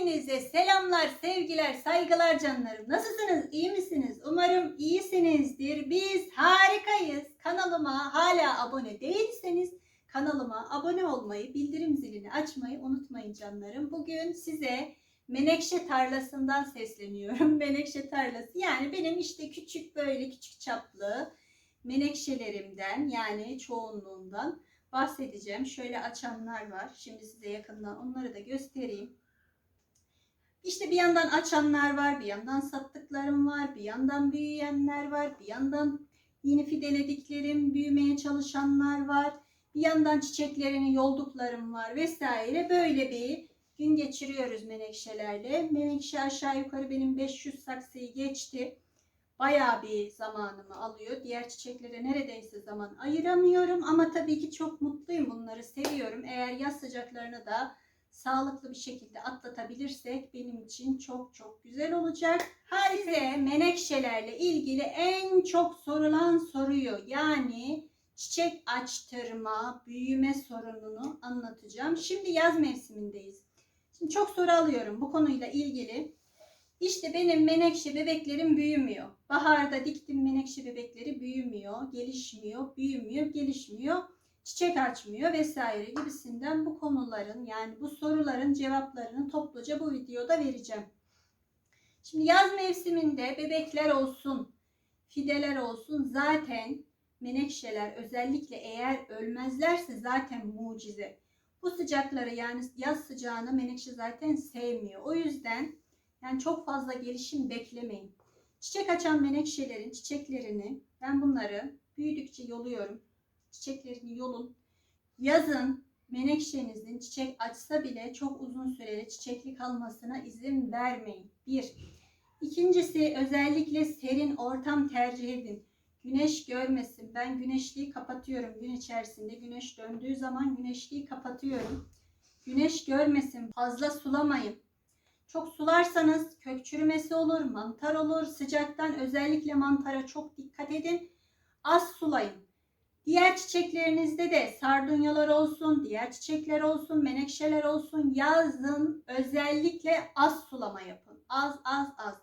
Hepinize selamlar, sevgiler, saygılar canlarım. Nasılsınız? İyi misiniz? Umarım iyisinizdir. Biz harikayız. Kanalıma hala abone değilseniz kanalıma abone olmayı, bildirim zilini açmayı unutmayın canlarım. Bugün size Menekşe tarlasından sesleniyorum. Menekşe tarlası yani benim işte küçük böyle küçük çaplı menekşelerimden yani çoğunluğundan bahsedeceğim. Şöyle açanlar var. Şimdi size yakından onları da göstereyim. İşte bir yandan açanlar var, bir yandan sattıklarım var, bir yandan büyüyenler var, bir yandan yeni fidelediklerim, büyümeye çalışanlar var. Bir yandan çiçeklerini yolduklarım var vesaire. Böyle bir gün geçiriyoruz menekşelerle. Menekşe aşağı yukarı benim 500 saksıyı geçti. Bayağı bir zamanımı alıyor. Diğer çiçeklere neredeyse zaman ayıramıyorum ama tabii ki çok mutluyum. Bunları seviyorum. Eğer yaz sıcaklarını da sağlıklı bir şekilde atlatabilirsek benim için çok çok güzel olacak. Size menekşelerle ilgili en çok sorulan soruyu yani çiçek açtırma, büyüme sorununu anlatacağım. Şimdi yaz mevsimindeyiz. Şimdi çok soru alıyorum bu konuyla ilgili. İşte benim menekşe bebeklerim büyümüyor. Baharda diktim menekşe bebekleri büyümüyor, gelişmiyor, büyümüyor, gelişmiyor, çiçek açmıyor vesaire gibisinden bu konuların yani bu soruların cevaplarını topluca bu videoda vereceğim. Şimdi yaz mevsiminde bebekler olsun, fideler olsun zaten menekşeler özellikle eğer ölmezlerse zaten mucize. Bu sıcakları yani yaz sıcağını menekşe zaten sevmiyor. O yüzden yani çok fazla gelişim beklemeyin. Çiçek açan menekşelerin çiçeklerini ben bunları büyüdükçe yoluyorum. Çiçeklerini yolun. Yazın menekşenizin çiçek açsa bile çok uzun süreli çiçekli kalmasına izin vermeyin. Bir. İkincisi özellikle serin ortam tercih edin. Güneş görmesin. Ben güneşliği kapatıyorum gün içerisinde. Güneş döndüğü zaman güneşliği kapatıyorum. Güneş görmesin. Fazla sulamayın. Çok sularsanız kök çürümesi olur, mantar olur. Sıcaktan özellikle mantara çok dikkat edin. Az sulayın. Diğer çiçeklerinizde de sardunyalar olsun, diğer çiçekler olsun, menekşeler olsun yazın özellikle az sulama yapın. Az az az.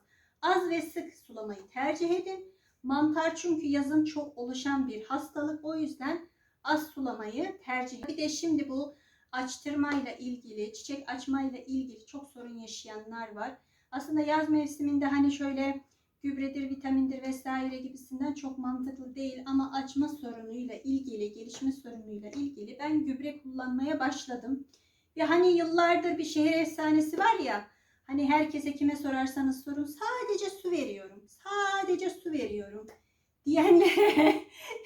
Az ve sık sulamayı tercih edin. Mantar çünkü yazın çok oluşan bir hastalık. O yüzden az sulamayı tercih edin. Bir de şimdi bu açtırmayla ilgili, çiçek açmayla ilgili çok sorun yaşayanlar var. Aslında yaz mevsiminde hani şöyle gübredir, vitamindir vesaire gibisinden çok mantıklı değil ama açma sorunuyla ilgili, gelişme sorunuyla ilgili ben gübre kullanmaya başladım. Ve hani yıllardır bir şehir efsanesi var ya, hani herkese kime sorarsanız sorun sadece su veriyorum, sadece su veriyorum diyenlere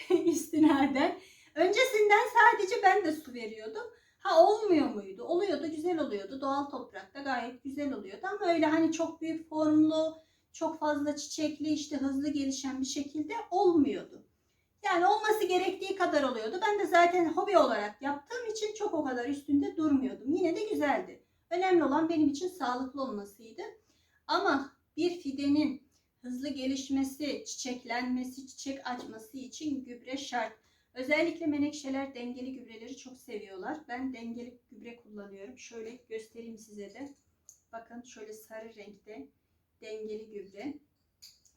istinaden öncesinden sadece ben de su veriyordum. Ha olmuyor muydu? Oluyordu, güzel oluyordu. Doğal toprakta gayet güzel oluyordu ama öyle hani çok büyük formlu, çok fazla çiçekli, işte hızlı gelişen bir şekilde olmuyordu. Yani olması gerektiği kadar oluyordu. Ben de zaten hobi olarak yaptığım için çok o kadar üstünde durmuyordum. Yine de güzeldi. Önemli olan benim için sağlıklı olmasıydı. Ama bir fidenin hızlı gelişmesi, çiçeklenmesi, çiçek açması için gübre şart. Özellikle menekşeler dengeli gübreleri çok seviyorlar. Ben dengeli gübre kullanıyorum. Şöyle göstereyim size de. Bakın şöyle sarı renkte dengeli gübre.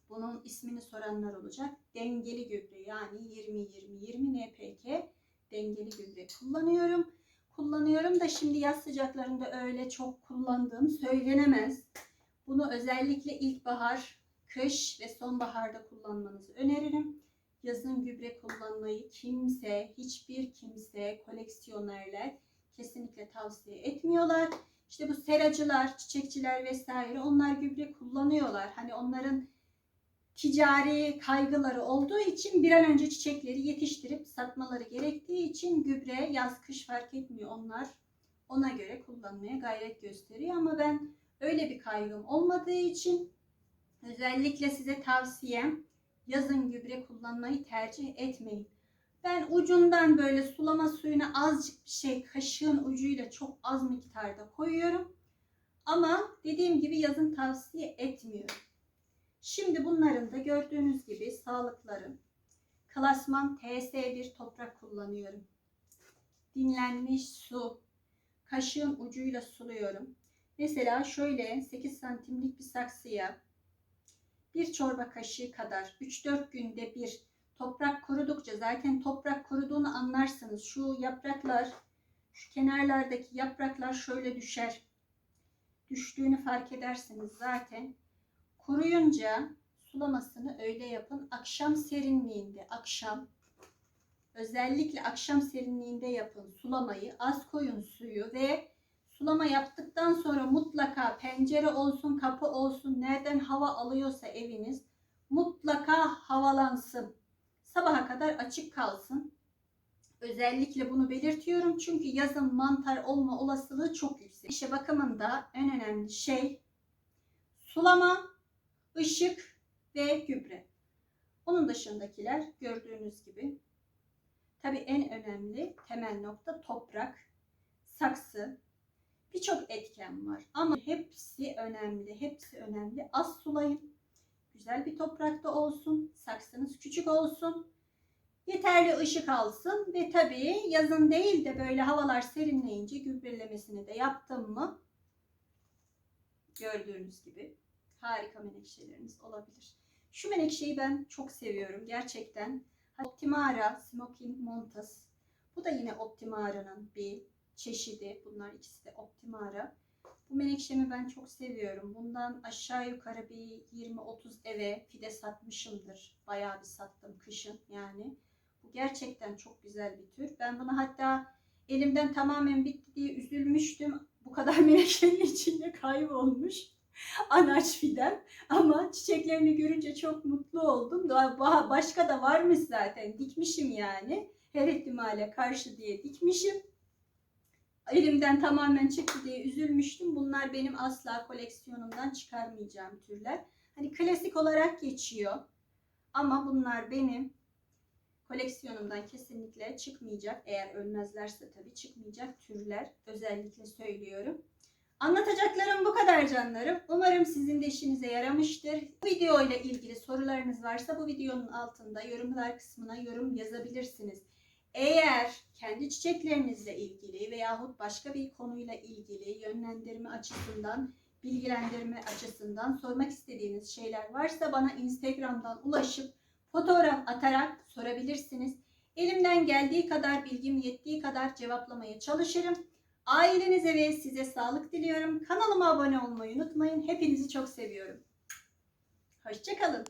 Bunun ismini soranlar olacak. Dengeli gübre yani 20-20-20 NPK dengeli gübre kullanıyorum. Kullanıyorum da şimdi yaz sıcaklarında öyle çok kullandığım söylenemez. Bunu özellikle ilkbahar, kış ve sonbaharda kullanmanızı öneririm yazın gübre kullanmayı kimse, hiçbir kimse, koleksiyonerler kesinlikle tavsiye etmiyorlar. İşte bu seracılar, çiçekçiler vesaire onlar gübre kullanıyorlar. Hani onların ticari kaygıları olduğu için bir an önce çiçekleri yetiştirip satmaları gerektiği için gübre yaz kış fark etmiyor onlar. Ona göre kullanmaya gayret gösteriyor ama ben öyle bir kaygım olmadığı için özellikle size tavsiyem yazın gübre kullanmayı tercih etmeyin. Ben ucundan böyle sulama suyuna azıcık bir şey kaşığın ucuyla çok az miktarda koyuyorum. Ama dediğim gibi yazın tavsiye etmiyorum. Şimdi bunların da gördüğünüz gibi sağlıkların klasman TS1 toprak kullanıyorum. Dinlenmiş su. Kaşığın ucuyla suluyorum. Mesela şöyle 8 santimlik bir saksıya bir çorba kaşığı kadar 3-4 günde bir toprak kurudukça zaten toprak kuruduğunu anlarsınız. Şu yapraklar, şu kenarlardaki yapraklar şöyle düşer. Düştüğünü fark edersiniz zaten. Kuruyunca sulamasını öyle yapın. Akşam serinliğinde, akşam özellikle akşam serinliğinde yapın sulamayı. Az koyun suyu ve sulama yaptıktan sonra mutlaka pencere olsun, kapı olsun, nereden hava alıyorsa eviniz mutlaka havalansın. Sabaha kadar açık kalsın. Özellikle bunu belirtiyorum çünkü yazın mantar olma olasılığı çok yüksek. İşe bakımında en önemli şey sulama, ışık ve gübre. Onun dışındakiler gördüğünüz gibi. Tabii en önemli temel nokta toprak, saksı, birçok etken var ama hepsi önemli. Hepsi önemli. Az sulayın. Güzel bir toprakta olsun. Saksınız küçük olsun. Yeterli ışık alsın ve tabii yazın değil de böyle havalar serinleyince gübrelemesini de yaptım mı gördüğünüz gibi harika menekşeleriniz olabilir. Şu menekşeyi ben çok seviyorum gerçekten. Optimara Smoking Montas. Bu da yine Optimara'nın bir çeşidi. Bunlar ikisi de Optimara. Bu menekşemi ben çok seviyorum. Bundan aşağı yukarı bir 20-30 eve fide satmışımdır. Bayağı bir sattım kışın yani. Bu gerçekten çok güzel bir tür. Ben bunu hatta elimden tamamen bitti diye üzülmüştüm. Bu kadar menekşenin içinde kaybolmuş. Anaç fidem. Ama çiçeklerini görünce çok mutlu oldum. Daha başka da varmış zaten. Dikmişim yani. Her ihtimale karşı diye dikmişim elimden tamamen çıktı diye üzülmüştüm. Bunlar benim asla koleksiyonumdan çıkarmayacağım türler. Hani klasik olarak geçiyor. Ama bunlar benim koleksiyonumdan kesinlikle çıkmayacak. Eğer ölmezlerse tabii çıkmayacak türler. Özellikle söylüyorum. Anlatacaklarım bu kadar canlarım. Umarım sizin de işinize yaramıştır. Bu video ile ilgili sorularınız varsa bu videonun altında yorumlar kısmına yorum yazabilirsiniz. Eğer kendi çiçeklerinizle ilgili veyahut başka bir konuyla ilgili yönlendirme açısından, bilgilendirme açısından sormak istediğiniz şeyler varsa bana Instagram'dan ulaşıp fotoğraf atarak sorabilirsiniz. Elimden geldiği kadar, bilgim yettiği kadar cevaplamaya çalışırım. Ailenize ve size sağlık diliyorum. Kanalıma abone olmayı unutmayın. Hepinizi çok seviyorum. Hoşçakalın.